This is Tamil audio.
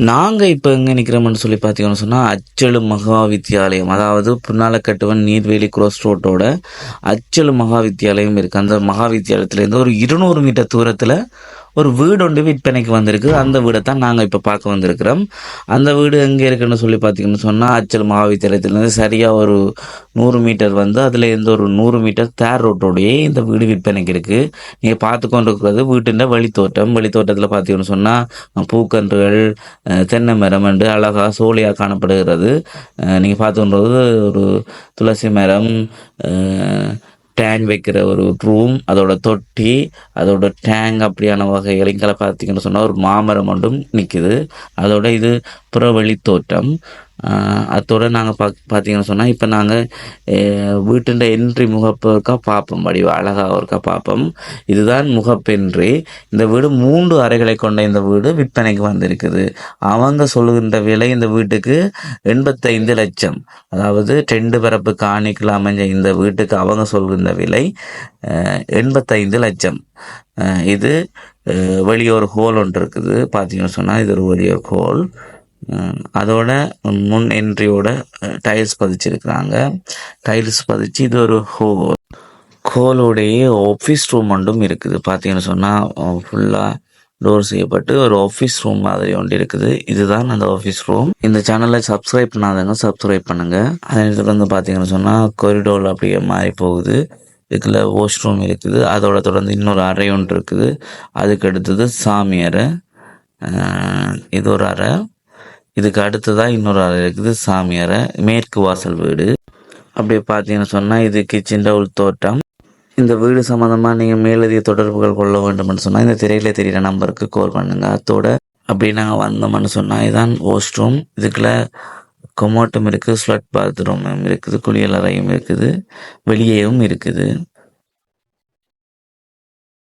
நாங்கள் இப்போ எங்கே நிற்கிறோம்னு சொல்லி பார்த்தீங்கன்னு சொன்னால் அச்சலு மகா வித்தியாலயம் அதாவது புன்னாலக்கட்டுவன் நீர்வேலி க்ரோஸ் ரோட்டோட அச்சலு மகா வித்தியாலயம் இருக்குது அந்த மகா வித்தியாலயத்துலேருந்து ஒரு இருநூறு மீட்டர் தூரத்தில் ஒரு வீடு ஒன்று விற்பனைக்கு வந்திருக்கு. அந்த வீடை தான் நாங்கள் இப்போ பார்க்க வந்திருக்கிறோம். அந்த வீடு எங்கே இருக்குன்னு சொல்லி பார்த்தீங்கன்னு சொன்னால் அச்சல் மகா சரியாக ஒரு நூறு மீட்டர் வந்து அதில் இருந்து ஒரு நூறு மீட்டர் தேர் ரோட்டோடையே இந்த வீடு விற்பனைக்கு இருக்குது நீங்கள் பார்த்து கொண்டு இருக்கிறது வீட்டின் வழித்தோட்டம் வழித்தோட்டத்தில் பார்த்தீங்கன்னு சொன்னால் பூக்கன்றுகள் தென்னை மரம் என்று அழகாக சோழியாக காணப்படுகிறது. நீங்கள் பார்த்து ஒரு துளசி மரம் டேங் வைக்கிற ஒரு ரூம் அதோட தொட்டி அதோட டேங் அப்படியான வகைகளையும் பார்த்தீங்கன்னு சொன்னால் ஒரு மாமரம் மட்டும் நிற்குது அதோட இது புறவழி தோட்டம். அத்தோடு நாங்கள் பா பார்த்தீங்கன்னு சொன்னால் இப்போ நாங்கள் வீட்டுண்ட என்ட்ரி முகப்பு இருக்கா பார்ப்போம் வடிவ அழகாக இருக்கா பார்ப்போம் இதுதான் முகப்பென்றி. இந்த வீடு மூன்று அறைகளை கொண்ட இந்த வீடு விற்பனைக்கு வந்திருக்குது. அவங்க சொல்லுகின்ற விலை இந்த வீட்டுக்கு எண்பத்தைந்து லட்சம். அதாவது ரெண்டு பரப்பு காணிக்குள்ள அமைஞ்ச இந்த வீட்டுக்கு அவங்க சொல்கின்ற விலை எண்பத்தைந்து லட்சம். இது அஹ், வெளியே ஒரு ஹோல் ஒன்று இருக்குது. பார்த்தீங்கன்னு சொன்னால் இது ஒரு வெளியே ஹோல். அதோட முன் என்ட்ரியோட டைல்ஸ் பதிச்சிருக்கிறாங்க. டைல்ஸ் பதிச்சு இது ஒரு ஹோ ஹோலோடைய ஆஃபீஸ் ரூம் ஒன்றும் இருக்குது. பார்த்தீங்கன்னு சொன்னால் ஃபுல்லாக டோர் செய்யப்பட்டு ஒரு ஆஃபீஸ் ரூம் மாதிரி ஒன்று இருக்குது. இதுதான் அந்த ஆஃபீஸ் ரூம் இந்த சேனலை சப்ஸ்கிரைப் பண்ணாதவங்க சப்ஸ்கிரைப் பண்ணுங்க. அதே நேரத்தில் வந்து பார்த்தீங்கன்னு சொன்னால் கொரிடோர் அப்படியே மாறி போகுது. இதுக்குள்ள வாஷ் ரூம் இருக்குது. அதோட தொடர்ந்து இன்னொரு அறை ஒன்று இருக்குது. அதுக்கு அடுத்தது சாமி அறை. இது ஒரு அறை. இதுக்கு அடுத்ததாக இன்னொரு அறை இருக்குது சாமி அறை மேற்கு வாசல் வீடு. அப்படியே பார்த்தீங்கன்னு சொன்னால் இது கிச்சன் டவுல் தோட்டம். இந்த வீடு சம்மந்தமாக நீங்கள் மேலதிக தொடர்புகள் கொள்ள வேண்டும்னு சொன்னால் இந்த திரையில் தெரியிற நம்பருக்கு கால் பண்ணுங்க. அத்தோட அப்படி நாங்கள் வந்தோம்னு சொன்னால் இதுதான் ஹோஸ்ட் ரூம் இதுக்குள்ள கொமோட்டும் இருக்குது ஸ்வெட் பாத்ரூமும் இருக்குது குளியல் அறையும் இருக்குது வெளியேயும் இருக்குது.